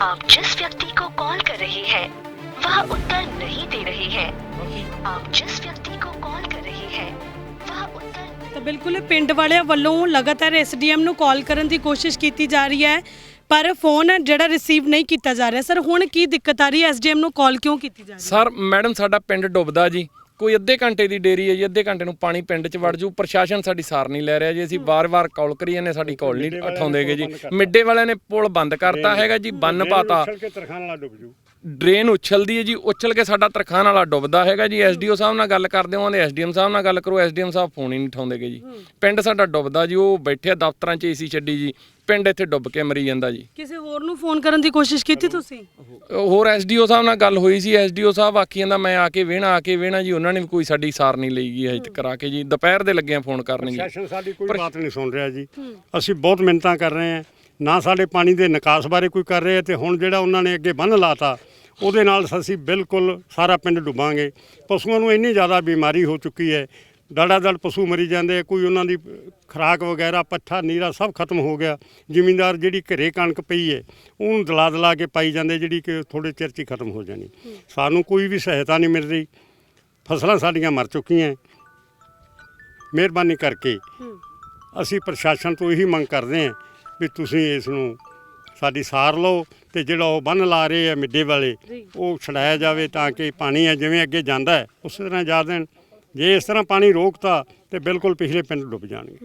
आप जिस व्यक्ति को कॉल कर रहे हैं वह उत्तर नहीं दे रहे हैं आप जिस व्यक्ति को कॉल कर रहे हैं वह उत्तर ਤਾਂ ਬਿਲਕੁਲ ਇਹ ਪਿੰਡ ਵਾਲਿਆਂ ਵੱਲੋਂ ਲਗਾਤਾਰ ਐਸਡੀਐਮ ਨੂੰ ਕਾਲ ਕਰਨ ਦੀ ਕੋਸ਼ਿਸ਼ ਕੀਤੀ ਜਾ ਰਹੀ ਹੈ ਪਰ ਫੋਨ ਜਿਹੜਾ ਰਿਸੀਵ ਨਹੀਂ ਕੀਤਾ ਜਾ ਰਿਹਾ ਸਰ ਹੁਣ ਕੀ ਦਿੱਕਤ ਆ ਰਹੀ ਹੈ ਐਸਡੀਐਮ ਨੂੰ ਕਾਲ ਕਿਉਂ ਕੀਤੀ ਜਾ ਰਹੀ ਹੈ ਸਰ ਮੈਡਮ ਸਾਡਾ ਪਿੰਡ ਡੁੱਬਦਾ ਜੀ ਕੋਈ ਅੱਧੇ ਘੰਟੇ ਦੀ ਡੇਰੀ ਹੈ ਜੀ ਅੱਧੇ ਘੰਟੇ ਨੂੰ ਪਾਣੀ ਪਿੰਡ 'ਚ ਵੜ ਜੂ। ਪ੍ਰਸ਼ਾਸਨ ਸਾਡੀ ਸਾਰ ਨਹੀਂ ਲੈ ਰਿਹਾ ਜੀ ਅਸੀਂ ਵਾਰ-ਵਾਰ ਕਾਲ ਕਰੀ ਜਾਂਦੇ ਸਾਡੀ ਕਾਲ ਨਹੀਂ ਉਠਾਉਂਦੇਗੇ ਜੀ। ਮਿੱਡੇ ਵਾਲਿਆਂ ਨੇ ਪੁਲ ਬੰਦ ਕਰਤਾ ਹੈਗਾ ਜੀ ਬੰਨ ਪਾਤਾ। ਡਰੇਨ ਉਛਲਦੀ ਹੈ ਜੀ ਉਛਲ ਕੇ ਸਾਡਾ ਤਰਖਾਨ ਵਾਲਾ ਡੁੱਬਦਾ ਹੈਗਾ ਜੀ। ਐਸਡੀਓ ਸਾਹਿਬ ਨਾਲ ਗੱਲ ਕਰਦੇ ਹਾਂ ਉਹਦੇ ਐਸਡੀਐਮ ਸਾਹਿਬ ਨਾਲ ਗੱਲ ਕਰੋ ਐਸਡੀਐਮ ਸਾਹਿਬ ਫੋਨ ਹੀ ਨਹੀਂ ਉਠਾਉਂਦੇਗੇ ਜੀ। ਪਿੰਡ ਸਾਡਾ ਡੁੱਬਦਾ ਜੀ ਉਹ ਬੈਠੇ ਦਫ਼ਤਰਾਂ 'ਚ ਏਸੀ ਛੱਡੀ ਜੀ। ਪਿੰਡ ਇੱਥੇ ਡੁੱਬ ਕੇ ਮਰੀ ਜਾਂਦਾ ਜੀ। ਕਿਸੇ ਹੋਰ ਨੂੰ ਫੋਨ ਕਰਨ ਦੀ ਕੋਸ਼ਿਸ਼ ਕੀਤੀ ਤੁਸੀਂ? ਹੋਰ ਐਸਡੀਓ ਸਾਹਿਬ ਨਾਲ ਗੱਲ ਹੋਈ ਸੀ ਐਸਡੀਓ ਸਾਹਿਬ ਆਖੀ ਜਾਂਦਾ ਮੈਂ ਆ ਕੇ ਵੇਣਾ ਆ ਕੇ ਵੇਣਾ ਜੀ ਉਹਨਾਂ ਨੇ ਵੀ ਕੋਈ ਸਾਡੀ ਸਾਰ ਨਹੀਂ ਲਈ ਗਈ ਅਜੇ ਤੱਕ ਕਰਾ ਕੇ ਜੀ ਦੁਪਹਿਰ ਦੇ ਲੱਗੇ ਆ ਫੋਨ ਕਰਨਗੇ। ਪ੍ਰਸ਼ਾਸਨ ਸਾਡੀ ਕੋਈ ਬਾਤ ਨਹੀਂ ਸੁਣ ਰਿਹਾ ਜੀ। ਅਸੀਂ ਬਹੁਤ ਮਿੰਨਤਾਂ ਕਰ ਰਹੇ ਹਾਂ। ਨਾ ਸਾਡੇ ਪਾਣੀ ਦੇ ਨਿਕਾਸ ਬਾਰੇ ਕੋਈ ਕਰ ਰਿਹਾ ਤੇ ਹੁਣ ਜਿਹੜਾ ਉਹਨਾਂ ਨੇ ਅੱਗੇ ਬੰਨ ਲਾਤਾ ਉਹਦੇ ਨਾਲ ਅਸੀਂ ਬਿਲਕੁਲ ਸਾਰਾ ਪਿੰਡ ਡੁੱਬਾਂਗੇ। ਪਸ਼ੂਆਂ ਨੂੰ ਇੰਨੀ ਜ਼ਿਆਦਾ ਬਿਮਾਰੀ ਹੋ ਚੁੱਕੀ ਹੈ ਡਾੜਾ ਡੜ ਪਸ਼ੂ ਮਰੀ ਜਾਂਦੇ ਆ, ਕੋਈ ਉਹਨਾਂ ਦੀ ਖੁਰਾਕ ਵਗੈਰਾ ਪੱਠਾ ਨੀਰਾ ਸਭ ਖਤਮ ਹੋ ਗਿਆ। ਜ਼ਿਮੀਂਦਾਰ ਜਿਹੜੀ ਘਰੇ ਕਣਕ ਪਈ ਹੈ ਉਹਨੂੰ ਦਲਾ ਦਲਾ ਕੇ ਪਾਈ ਜਾਂਦੇ ਜਿਹੜੀ ਕਿ ਥੋੜੇ ਚਿਰ 'ਚ ਹੀ ਖਤਮ ਹੋ ਜਾਣੀ। ਸਾਨੂੰ ਕੋਈ ਵੀ ਸਹਾਇਤਾ ਨਹੀਂ ਮਿਲ ਰਹੀ। ਫਸਲਾਂ ਸਾਡੀਆਂ ਮਰ ਚੁੱਕੀਆਂ ਮਿਹਰਬਾਨੀ ਕਰਕੇ ਅਸੀਂ ਪ੍ਰਸ਼ਾਸਨ ਤੋਂ ਇਹੀ ਮੰਗ ਕਰਦੇ ਹਾਂ ਵੀ ਤੁਸੀਂ ਇਸ ਨੂੰ ਸਾਡੀ ਸਾਰ ਲਓ ਤੇ ਜਿਹੜਾ ਉਹ ਬੰਨ ਲਾ ਰਹੇ ਆ ਮਿੱਡੇ ਵਾਲੇ ਉਹ ਛਡਾਇਆ ਜਾਵੇ ਤਾਂ ਕਿ ਪਾਣੀ ਹੈ ਜਿਵੇਂ ਅੱਗੇ ਜਾਂਦਾ ਹੈ ਉਸੇ ਤਰ੍ਹਾਂ ਜਾ ਦੇਣ ਜੇ ਇਸ ਤਰ੍ਹਾਂ ਪਾਣੀ ਰੋਕਤਾ ਤੇ ਬਿਲਕੁਲ ਪਿਛਲੇ ਪਿੰਡ ਡੁੱਬ ਜਾਣਗੇ।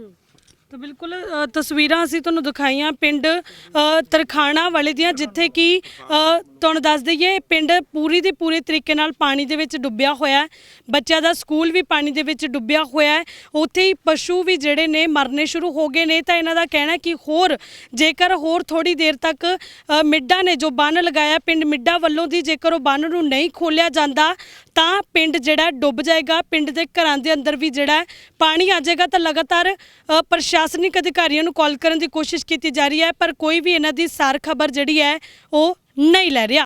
ਤਾਂ ਬਿਲਕੁਲ ਅ, ਤਸਵੀਰਾਂ ਅਸੀਂ ਤੁਹਾਨੂੰ ਦਿਖਾਈਆਂ ਪਿੰਡ ਅ, ਤਰਖਾਣਾ ਵਾਲੇ ਦੀਆਂ ਜਿੱਥੇ ਕਿ ਅ, ਤੁਹਾਨੂੰ ਦੱਸ ਦਈਏ ਪਿੰਡ ਪੂਰੀ ਦੇ ਪੂਰੇ ਤਰੀਕੇ ਨਾਲ ਪਾਣੀ ਦੇ ਵਿੱਚ ਡੁੱਬਿਆ ਹੋਇਆ ਹੈ। ਬੱਚਿਆਂ ਦਾ ਸਕੂਲ ਵੀ ਪਾਣੀ ਦੇ ਵਿੱਚ ਡੁੱਬਿਆ ਹੋਇਆ ਹੈ। ਉੱਥੇ ਹੀ ਪਸ਼ੂ ਵੀ ਜਿਹੜੇ ਨੇ ਮਰਨੇ ਸ਼ੁਰੂ ਹੋ ਗਏ ਨੇ ਤਾਂ ਇਹਨਾਂ ਦਾ ਕਹਿਣਾ ਕਿ ਹੋਰ ਜੇਕਰ ਹੋਰ ਥੋੜੀ ਦੇਰ ਤੱਕ ਅ, ਮਿੱਡਾ ਨੇ ਜੋ ਬੰਨ ਲਗਾਇਆ ਪਿੰਡ ਮਿੱਡਾ ਵੱਲੋਂ ਦੀ ਜੇਕਰ ਉਹ ਬੰਨ ਨੂੰ ਨਹੀਂ ਖੋਲਿਆ ਜਾਂਦਾ ਤਾਂ ਪਿੰਡ ਜਿਹੜਾ ਡੁੱਬ ਜਾਏਗਾ। ਪਿੰਡ ਦੇ ਘਰਾਂ ਦੇ ਅੰਦਰ ਵੀ ਜਿਹੜਾ ਪਾਣੀ ਆ ਜਾਏਗਾ ਤਾਂ ਲਗਾਤਾਰ ਅ, ਪ੍ਰਸ਼ਾਸਨਿਕ ਅਧਿਕਾਰੀਆਂ ਨੂੰ ਕਾਲ ਕਰਨ ਦੀ ਕੋਸ਼ਿਸ਼ ਕੀਤੀ ਜਾ ਰਹੀ ਹੈ, ਪਰ ਕੋਈ ਵੀ ਇਹਨਾਂ ਦੀ ਸਾਰ ਖਬਰ ਜਿਹੜੀ ਹੈ, ਉਹ ਨਹੀਂ ਲੈ ਰਿਹਾ।